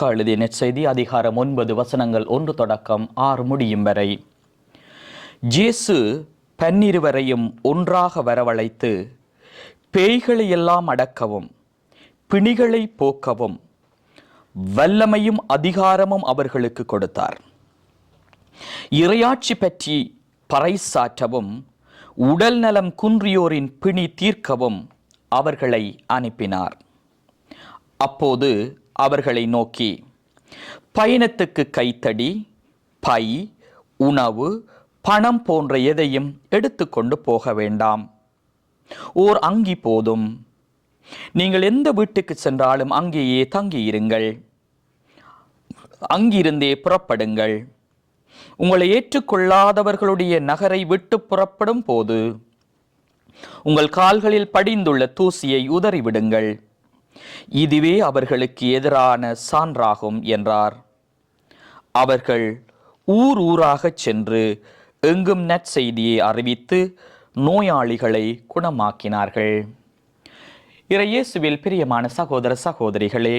லூக்கா எழுதிய நெற்செய்தி அதிகாரம் ஒன்பது வசனங்கள் ஒன்று தொடக்கம் ஆறு முடியும் வரை. ஜேசு பன்னிருவரையும் ஒன்றாக வரவழைத்து பேய்களை எல்லாம் அடக்கவும் பிணிகளை போக்கவும் வல்லமையும் அதிகாரமும் அவர்களுக்கு கொடுத்தார். இறையாட்சி பற்றி பறைசாற்றவும் உடல் நலம் குன்றியோரின் பிணி தீர்க்கவும் அவர்களை அனுப்பினார். அப்போது அவர்களை நோக்கி பயணத்துக்கு கைத்தடி பை உணவு பணம் போன்ற எதையும் எடுத்துக்கொண்டு போக வேண்டாம். ஓர் அங்கி போதும். நீங்கள் எந்த வீட்டுக்கு சென்றாலும் அங்கேயே தங்கியிருங்கள். அங்கிருந்தே புறப்படுங்கள். உங்களை ஏற்றுக்கொள்ளாதவர்களுடைய நகரை விட்டு புறப்படும் போது உங்கள் கால்களில் படிந்துள்ள தூசியை உதறிவிடுங்கள். இதுவே அவர்களுக்கு எதிரான சான்றாகும் என்றார். அவர்கள் ஊர் ஊராகச் சென்று எங்கும் நற்செய்தியை அறிவித்து நோயாளிகளை குணமாக்கினார்கள். இறையேசுவில் பிரியமான சகோதர சகோதரிகளே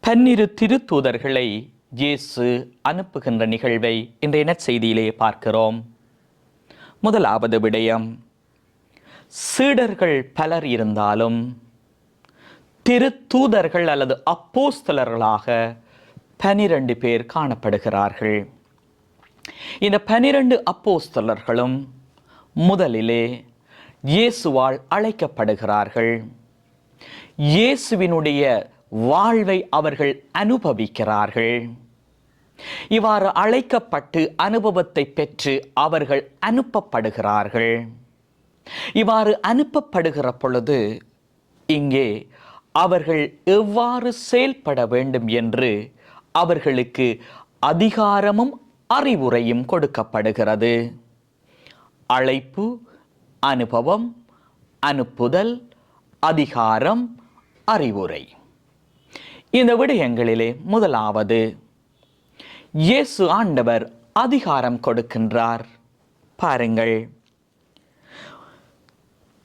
பன்னிரு திருத்தூதர்களை இயேசு அனுப்புகின்ற நிகழ்வை இன்றைய நற்செய்தியிலே பார்க்கிறோம். முதலாவது விடயம் சீடர்கள் பலர் இருந்தாலும் திருத்தூதர்கள் அல்லது அப்போஸ்தலர்களாக பனிரெண்டு பேர் காணப்படுகிறார்கள். இந்த பனிரெண்டு அப்போஸ்தலர்களும் முதலிலே இயேசுவால் அழைக்கப்படுகிறார்கள். இயேசுவினுடைய வாழ்வை அவர்கள் அனுபவிக்கிறார்கள். இவ்வாறு அழைக்கப்பட்டு அனுபவத்தை பெற்று அவர்கள் அனுப்பப்படுகிறார்கள். இவ்வாறு அனுப்பப்படுகிற பொழுது இங்கே அவர்கள் எவ்வாறு செயல்பட வேண்டும் என்று அவர்களுக்கு அதிகாரமும் அறிவுரையும் கொடுக்கப்படுகிறது. அழைப்பு அனுபவம் அனுப்புதல் அதிகாரம் அறிவுரை. இந்த விடயங்களிலே முதலாவது இயேசு ஆண்டவர் அதிகாரம் கொடுக்கின்றார். பாருங்கள்.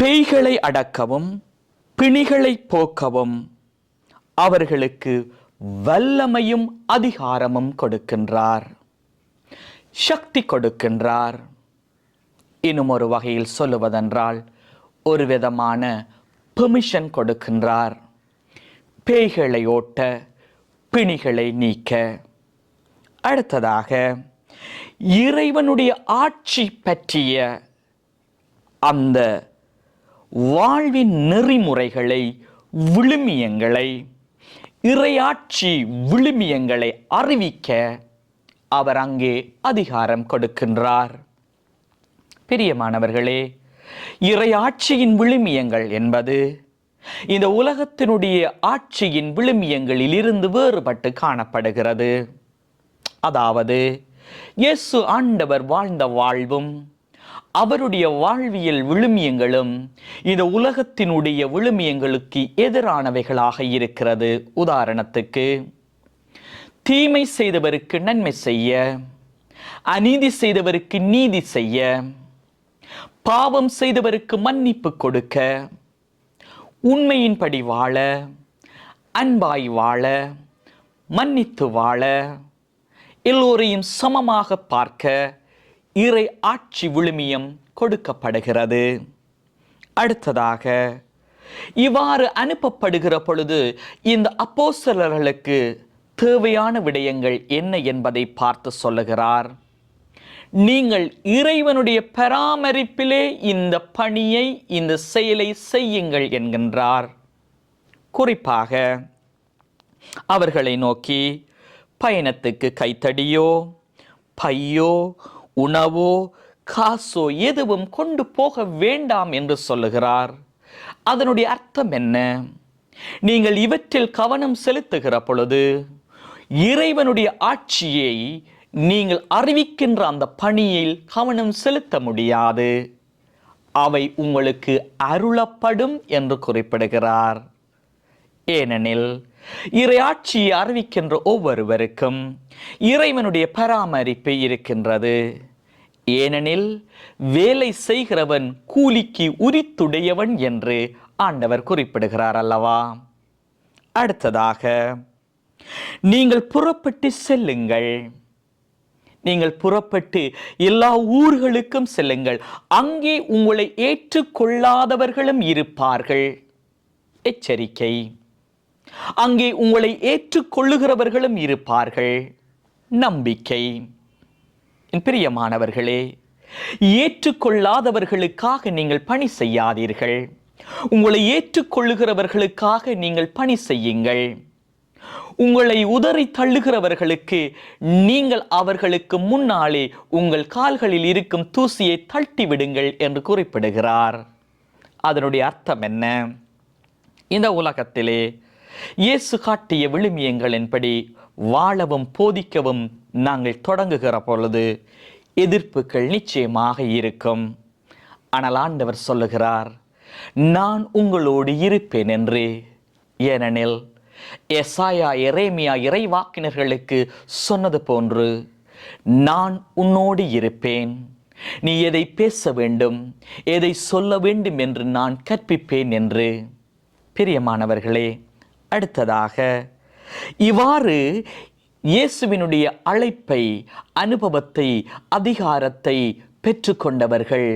பேய்களை அடக்கவும் பிணிகளை போக்கவும். அவர்களுக்கு வல்லமையும் அதிகாரமும் கொடுக்கின்றார். சக்தி கொடுக்கின்றார். இன்னும் ஒரு வகையில் சொல்லுவதென்றால் ஒரு விதமான பெர்மிஷன் கொடுக்கின்றார். பேய்களை ஓட்ட பிணிகளை நீக்க. அடுத்ததாக இறைவனுடைய ஆட்சி பற்றிய அந்த வாழ்வின் நெறிமுறைகளை விழுமியங்களை இறையாட்சி விழுமியங்களை அறிவிக்க அவர் அங்கே அதிகாரம் கொடுக்கின்றார். பிரியமானவர்களே இறையாட்சியின் விழுமியங்கள் என்பது இந்த உலகத்தினுடைய ஆட்சியின் விழுமியங்களில் இருந்து வேறுபட்டு காணப்படுகிறது. அதாவது இயேசு ஆண்டவர் வாழ்ந்த வாழ்வும் அவருடைய வாழ்வியல் விழுமியங்களும் இந்த உலகத்தினுடைய விழுமியங்களுக்கு எதிரானவைகளாக இருக்கிறது. உதாரணத்துக்கு தீமை செய்தவருக்கு நன்மை செய்ய அநீதி செய்தவருக்கு நீதி செய்ய பாவம் செய்தவருக்கு மன்னிப்பு கொடுக்க உண்மையின்படி வாழ அன்பாய் வாழ மன்னித்து வாழ எல்லோரையும் சமமாக பார்க்க இறை ஆட்சி விழுமியம் கொடுக்கப்படுகிறது. அடுத்ததாக இவ்வாறு அனுப்பப்படுகிற பொழுது இந்த அப்போசலர்களுக்கு தேவையான விடயங்கள் என்ன என்பதை பார்த்து சொல்லுகிறார். நீங்கள் இறைவனுடைய பராமரிப்பிலே இந்த பணியை இந்த செயலை செய்யுங்கள் என்கின்றார். குறிப்பாக அவர்களை நோக்கி பயணத்துக்கு கைத்தடியோ பையோ உணவோ காசோ எதுவும் கொண்டு போக வேண்டாம் என்று சொல்லுகிறார். அதனுடைய அர்த்தம் என்ன? நீங்கள் இவற்றில் கவனம் செலுத்துகிற பொழுது இறைவனுடைய ஆட்சியை நீங்கள் அறிவிக்கின்ற அந்த பணியில் கவனம் செலுத்த முடியாது. அவை உங்களுக்கு அருளப்படும் என்று குறிப்பிடுகிறார். ஏனெனில் இறையாட்சியை அறிவிக்கின்ற ஒவ்வொருவருக்கும் இறைவனுடைய பராமரிப்பு இருக்கின்றது. ஏனெனில் வேலை செய்கிறவன் கூலிக்கு உரித்துடையவன் என்று ஆண்டவர் குறிப்பிடுகிறார் அல்லவா? அடுத்ததாக நீங்கள் புறப்பட்டு செல்லுங்கள். நீங்கள் புறப்பட்டு எல்லா ஊர்களுக்கும் செல்லுங்கள். அங்கே உங்களை ஏற்றுக்கொள்ளாதவர்களும் இருப்பார்கள். எச்சரிக்கை. அங்கே உங்களை ஏற்றுக்கொள்ளுகிறவர்களும் இருப்பார்கள். நம்பிக்கை. பிரியமானவர்களே ஏற்றுக்கொள்ளாதவர்களுக்காக நீங்கள் பணி செய்யாதீர்கள். உங்களை ஏற்றுக்கொள்ளுகிறவர்களுக்காக நீங்கள் பணி செய்யுங்கள். உங்களை உதறி தள்ளுகிறவர்களுக்கு நீங்கள் அவர்களுக்கு முன்னாலே உங்கள் கால்களில் இருக்கும் தூசியை தட்டி விடுங்கள் என்று குறிப்பிடுகிறார். அதனுடைய அர்த்தம் என்ன? இந்த உலகத்திலே இயேசு காட்டிய விழுமியங்களின்படி வாழவும் போதிக்கவும் நாங்கள் தொடங்குகிற பொழுது எதிர்ப்புகள் நிச்சயமாக இருக்கும். ஆனால் ஆண்டவர் சொல்லுகிறார் நான் உங்களோடு இருப்பேன் என்று. ஏனெனில் எசாயா எரேமியா இறைவாக்கினர்களுக்கு சொன்னது போன்று நான் உன்னோடு இருப்பேன். நீ எதை பேச வேண்டும் எதை சொல்ல வேண்டும் என்று நான் கற்பிப்பேன் என்று. பிரியமானவர்களே அடுத்ததாக இவ்வாறு இயேசுவினுடைய அழைப்பை அனுபவத்தை அதிகாரத்தை பெற்றுக்கொண்டவர்கள்.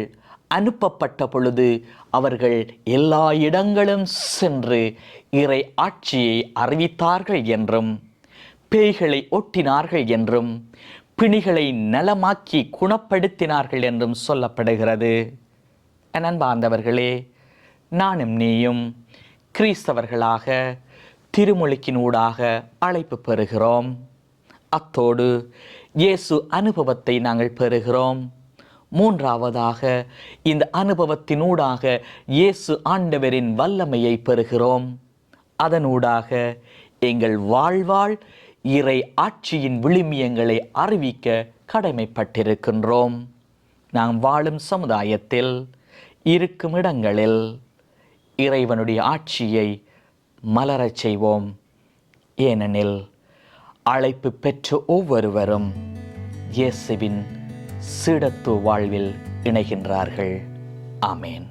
அனுப்பப்பட்ட பொழுது அவர்கள் எல்லா இடங்களும் சென்று இறை ஆட்சியை அறிவித்தார்கள் என்றும் பேய்களை ஒட்டினார்கள் என்றும் பிணிகளை நலமாக்கி குணப்படுத்தினார்கள் என்றும் சொல்லப்படுகிறது. என் அன்பார்ந்தவர்களே நானும் நீயும் கிறிஸ்தவர்களாக திருமொழிக்கினூடாக அழைப்பு பெறுகிறோம். அத்தோடு இயேசு அனுபவத்தை நாங்கள் பெறுகிறோம். மூன்றாவதாக இந்த அனுபவத்தினூடாக இயேசு ஆண்டவரின் வல்லமையை பெறுகிறோம். அதனூடாக எங்கள் வாழ்வாள் இறை ஆட்சியின் விழுமியங்களை அறிவிக்க கடமைப்பட்டிருக்கின்றோம். நாம் வாழும் சமுதாயத்தில் இருக்கும் இடங்களில் இறைவனுடைய ஆட்சியை மலரச் செய்வோம். ஏனெனில் அழைப்பு பெற்ற ஒவ்வொருவரும் இயேசுவின் சீடத்துவ வாழ்வில் இணைகின்றார்கள். ஆமேன்.